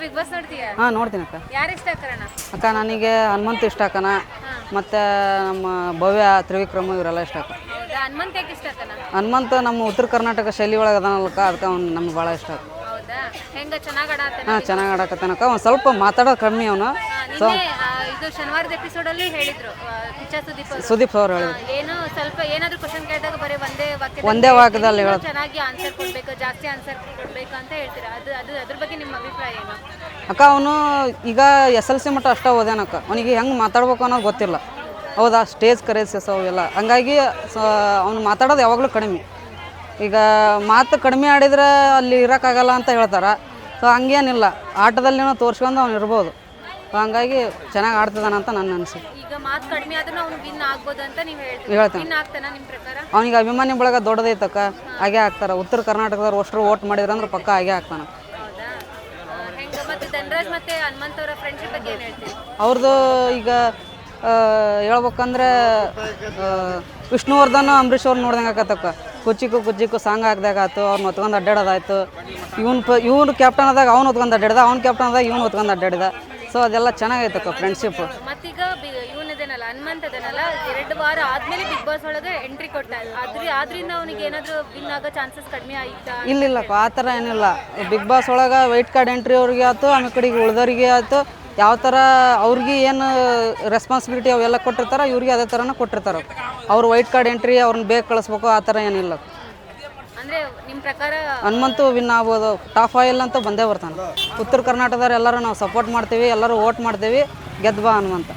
Big boss ನೋಡ್ತೀಯ? ಹಾಂ ನೋಡ್ತೀನಿ ಅಕ್ಕ. ಯಾರು ಇಷ್ಟ ಅಕ್ಕರಣ ಅಕ್ಕ ನನಗೆ ಹನುಮಂತ ಇಷ್ಟ ಅಕ್ಕನ. ಮತ್ತು ನಮ್ಮ ಭವ್ಯ ತ್ರಿವಿಕ್ರಮ ಇವರೆಲ್ಲ ಇಷ್ಟ ಅಕ್ಕ. ಹೌದಾ? ಹನುಮಂತ ಯಾಕೆ ಇಷ್ಟ ಅಕ್ಕನ? ಹನುಮಂತ ನಮ್ಮ ಉತ್ತರ ಕರ್ನಾಟಕ ಶೈಲಿ ಒಳಗೆ ಅದಾನಲ್ಕ ಅದಕ್ಕೆ ಅವ್ನು ನಮ್ಗೆ ಭಾಳ ಇಷ್ಟ ಅಕ್ಕ. ಹೌದಾ? ಹೆಂಗ? ಚೆನ್ನಾಗ್ ಆಡಾತನ ಹಾಂ ಚೆನ್ನಾಗಿ ಆಡಕತ್ತಾನಕ್ಕ ಅವ್ನು ಸ್ವಲ್ಪ ಮಾತಾಡೋ ಕಮ್ಮಿ ಅವನು. ಸೊ ಇದು ಶನಿವಾರದ ಎಪಿಸೋಡ್ ಅಲ್ಲಿ ಹೇಳಿದ್ರು ಕಿಚ್ಚ ಸುದೀಪ್ ಅವರು. ಸುದೀಪ್ ಅವ್ರು ಹೇಳಿದ್ರು. ಸ್ವಲ್ಪ ಏನಾದ್ರು ಕ್ವಶನ್ ಕೇಳಿದಾಗ ಬರೀ ಒಂದೇ ವಾಕ್ಯ ಒಂದೇ ವಾಕ್ಯದಲ್ಲಿ ಹೇಳೋದು. ಚೆನ್ನಾಗಿ ಆನ್ಸರ್ ಕೊಡ್ಬೇಕು ಜಾಸ್ತಿ ಆನ್ಸರ್ ಕೊಡ್ಬೇಕು ಅಂತ ಹೇಳ್ತೀರಾ? ಅದು ಅದು ಅದ್ರ ಬಗ್ಗೆ ನಿಮ್ಮ ಅಭಿಪ್ರಾಯ ಏನು? ಅಕ್ಕ ಅವನು ಈಗ ಎಸ್ ಎಲ್ ಸಿ ಮಟ್ಟ ಅಷ್ಟೇ ಓದ್ಯಾನಕ್ಕ ಅವನಿಗೆ ಹೆಂಗೆ ಮಾತಾಡ್ಬೇಕು ಅನ್ನೋದು ಗೊತ್ತಿಲ್ಲ. ಹೌದಾ? ಸ್ಟೇಜ್ ಕರೇಸಸ್ ಅವೆಲ್ಲ ಹಂಗಾಗಿ ಅವ್ನು ಮಾತಾಡೋದು ಯಾವಾಗಲೂ ಕಡಿಮೆ. ಈಗ ಮಾತು ಕಡಿಮೆ ಆಡಿದ್ರೆ ಅಲ್ಲಿ ಇರೋಕ್ಕಾಗಲ್ಲ ಅಂತ ಹೇಳ್ತಾರೆ. ಸೊ ಹಂಗೇನಿಲ್ಲ. ಆಟದಲ್ಲಿನೂ ತೋರಿಸ್ಕೊಂಡು ಅವ್ನು ಇರ್ಬೋದು. ಸೊ ಹಂಗಾಗಿ ಚೆನ್ನಾಗಿ ಆಡ್ತಿದ್ದಾನಂತ ನನ್ನ ಅನಿಸಿಕೆ ಈಗ ಮಾತು ಕಡಿಮೆ ಆದ್ರೂ ಅವ್ನು ವಿನ್ ಆಗ್ಬೋದು ಅಂತ ನೀವು ಹೇಳ್ತೀರಾ. ಹೇಳ್ತೇನೆ. ವಿನ್ ಆಗ್ತಾನ ನಿಮ್ಮ ಪ್ರಕಾರ? ಅವನಿಗೆ ಅಭಿಮಾನಿ ಬಳಗ ದೊಡ್ಡದೈತಕ್ಕ ಹಾಗೆ ಆಗ್ತಾರ. ಉತ್ತರ ಕರ್ನಾಟಕದವ್ರು ಅಷ್ಟರು ಓಟ್ ಮಾಡಿದ್ರೆ ಅಂದ್ರೆ ಪಕ್ಕ ಹಾಗೆ ಆಗ್ತಾನ. ಹೌದಾ? ಆ, ಹೆಂಗ ಮತ್ತೆ ಧನರಾಜ್ ಮತ್ತೆ ಹನುಮಂತ್ ಅವರ ಫ್ರೆಂಡ್ಶಿಪ್ ಬಗ್ಗೆ ಏನು ಹೇಳ್ತೀವಿ ಅವ್ರದ್ದು ಈಗ ಆ, ಹೇಳ್ಬೇಕಂದ್ರೆ ಆ, ವಿಷ್ಣುವರ್ಧನ್ ಅಂಬರೀಷ್ ಅವ್ರು ನೋಡ್ದಂಗೆ ಆಕತ್ತಕ್ಕ. ಕುಚ್ಚಿಕು ಕುಚ್ಚಿಕ್ಕು ಸಾಂಗ್ ಹಾಕ್ದಾಗ ಆಯ್ತು ಅವ್ನು ಹೊತ್ಕೊಂಡು ಅಡ್ಡಾಡೋದಾಯ್ತು. ಇವ್ನು ಪ ಇವ್ನು ಕ್ಯಾಪ್ಟನ್ ಆದಾಗ ಅವ್ನು ಹೊತ್ಕೊಂಡು ಅಡ್ಡಾಡಿದ ಅವ್ನು ಕ್ಯಾಪ್ಟನ್ ಆದಾಗ ಇವ್ನು ಹೊತ್ಕೊಂಡು ಅಡ್ಡಾಡಿದ. ಸೊ ಅದೆಲ್ಲ ಚೆನ್ನಾಗೈತಕ್ಕ ಫ್ರೆಂಡ್ಶಿಪ್ ಮತ್ತೀಗ ಇವನಿದೇನಲ್ಲ ಎರಡು ವಾರ ಆದ್ಮೇಲೆ ಬಿಗ್ ಬಾಸ್ ಒಳಗೆ ಎಂಟ್ರಿ ಆದ್ರಿಂದ ಅವನಿಗೆ ಏನಾದ್ರು ವಿನ್ ಆಗೋ ಚಾನ್ಸಸ್ ಕಡಿಮೆ ಆಯ್ತಾ? ಇಲ್ಲಿಲ್ಲಕ್ಕ ಆ ಥರ ಏನಿಲ್ಲ. ಬಿಗ್ ಬಾಸ್ ಒಳಗೆ ವೈಟ್ ಕಾರ್ಡ್ ಎಂಟ್ರಿ ಅವ್ರಿಗೆ ಆಯ್ತು ಆಮೇಲೆ ಕಡೆಗೆ ಉಳ್ದವ್ರಿಗೆ ಆಯ್ತು. ಯಾವ ಥರ ಅವ್ರಿಗೆ ಏನು ರೆಸ್ಪಾನ್ಸಿಬಿಲಿಟಿ ಅವೆಲ್ಲ ಕೊಟ್ಟಿರ್ತಾರೋ ಇವ್ರಿಗೆ ಅದೇ ಥರನೂ ಕೊಟ್ಟಿರ್ತಾರೆ. ಅವ್ರು ವೈಟ್ ಕಾರ್ಡ್ ಎಂಟ್ರಿ ಅವ್ರನ್ನ ಬೇಗ ಕಳಿಸ್ಬೇಕು ಆ ಥರ ಏನಿಲ್ಲ ಹನುಮಂತು ವಿನ್ ಆಗ್ಬೋದು ಟಾಪ್ ಆಯಿಲ್ ಅಂತ ಬಂದೇ ಬರ್ತಾನೆ. ಉತ್ತರ ಕರ್ನಾಟಕದವ್ರು ಎಲ್ಲರೂ ನಾವು ಸಪೋರ್ಟ್ ಮಾಡ್ತೀವಿ, ಎಲ್ಲರೂ ಓಟ್ ಮಾಡ್ತೀವಿ. ಗೆದ್ದು ಬಾ ಹನುಮಂತ.